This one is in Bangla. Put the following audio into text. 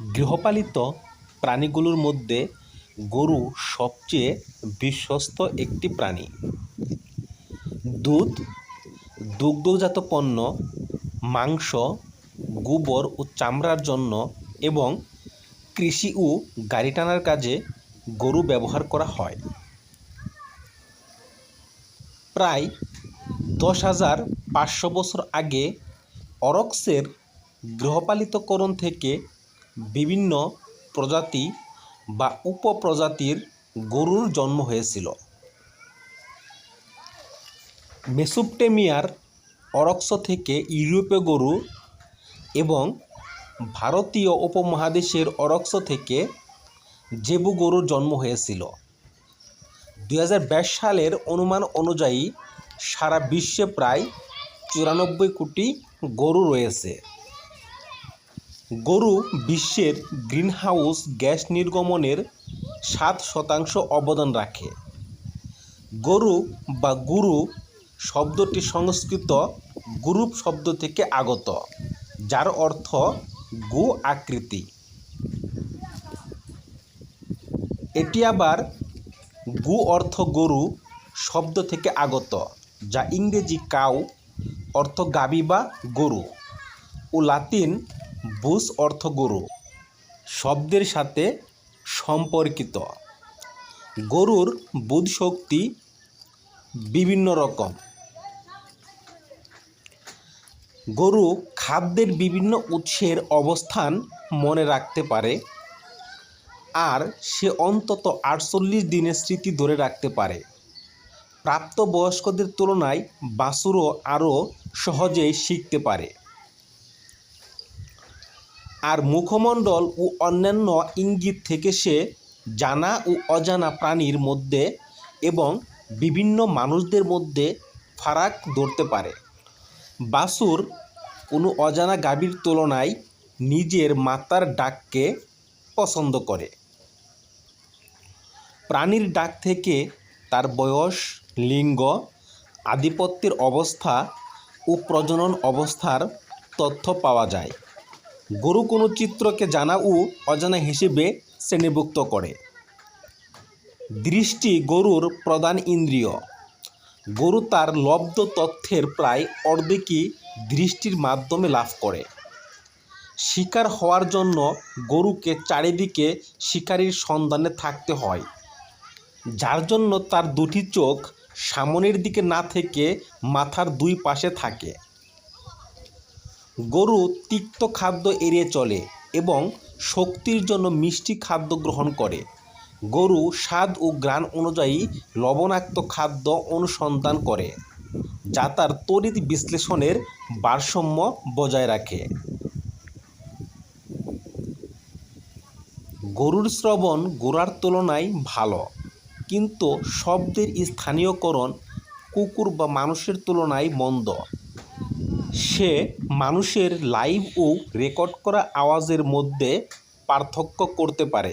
গৃহপালিত প্রাণীগুলোর মধ্যে গরু সবচেয়ে বিশ্বস্ত একটি প্রাণী। দুধ, দুগ্ধজাত পণ্য, মাংস, গোবর ও চামড়ার জন্য এবং কৃষি ও গাড়ি টানার কাজে গরু ব্যবহার করা হয়। প্রায় দশ হাজার পাঁচশো বছর আগে অরক্সের গৃহপালিতকরণ থেকে বিভিন্ন প্রজাতি বা উপপ্রজাতির গরুর জন্ম হয়েছিল। মেসোপটেমিয়ার অরক্স থেকে ইউরোপীয় গরু এবং ভারতীয় উপমহাদেশের অরক্স থেকে জেবু গরুর জন্ম হয়েছিল। দু হাজার বাইশ সালের অনুমান অনুযায়ী সারা বিশ্বে প্রায় চুরানব্বই কোটি গরু রয়েছে। গরু বিশ্বের গ্রিনহাউস গ্যাস নির্গমনের সাত শতাংশ অবদান রাখে। গরু বা গুরু শব্দটি সংস্কৃত গুরুপ শব্দ থেকে আগত, যার অর্থ গু আকৃতি। এটি আবার গু অর্থ গরু শব্দ থেকে আগত, যা ইংরেজি কাউ অর্থ গাবি বা গরু ও লাতিন বুস অর্থ গরু। শব্দের সাথে সম্পর্কিত। গরুর বুধ শক্তি বিভিন্ন রকম। গরু খাদ্যের বিভিন্ন উৎসের অবস্থান মনে রাখতে পারে আর সে অন্তত আটচল্লিশ দিনের স্মৃতি ধরে রাখতে পারে। প্রাপ্তবয়স্কদের তুলনায় বাছুরও আরও সহজেই শিখতে পারে। আর মুখমণ্ডল ও অন্যান্য ইঙ্গিত থেকে সে জানা ও অজানা প্রাণীর মধ্যে এবং বিভিন্ন মানুষদের মধ্যে ফারাক ধরতে পারে। বাসুর কোনো অজানা গাভীর তুলনায় নিজের মাতার ডাককে পছন্দ করে। প্রাণীর ডাক থেকে তার বয়স, লিঙ্গ, আধিপত্যের অবস্থা ও প্রজনন অবস্থার তথ্য পাওয়া যায়। গরু কোনো চিত্রকে জানা ও অজানা হিসেবে শ্রেণীভুক্ত করে। দৃষ্টি গরুর প্রধান ইন্দ্রিয়। গরু তার লব্ধ তথ্যের প্রায় অর্ধেকই দৃষ্টির মাধ্যমে লাভ করে। শিকার হওয়ার জন্য গরুকে চারিদিকে শিকারীর সন্ধানে থাকতে হয়। যার জন্য তার দুটি চোখ সামনের দিকে না থেকে মাথার দুই পাশে থাকে। গরু তিক্ত খাদ্য এড়িয়ে চলে এবং শক্তির জন্য মিষ্টি খাদ্য গ্রহণ করে। গরু স্বাদ ও গ্রাণ অনুযায়ী লবণাক্ত খাদ্য অনুসন্ধান করে, যা তার তড়িৎ বিশ্লেষণের ভারসাম্য বজায় রাখে। গরুর শ্রবণ গোড়ার তুলনায় ভালো, কিন্তু শব্দের স্থানীয়করণ কুকুর বা মানুষের তুলনায় মন্দ। সে মানুষের লাইভ ও রেকর্ড করা আওয়াজের মধ্যে পার্থক্য করতে পারে।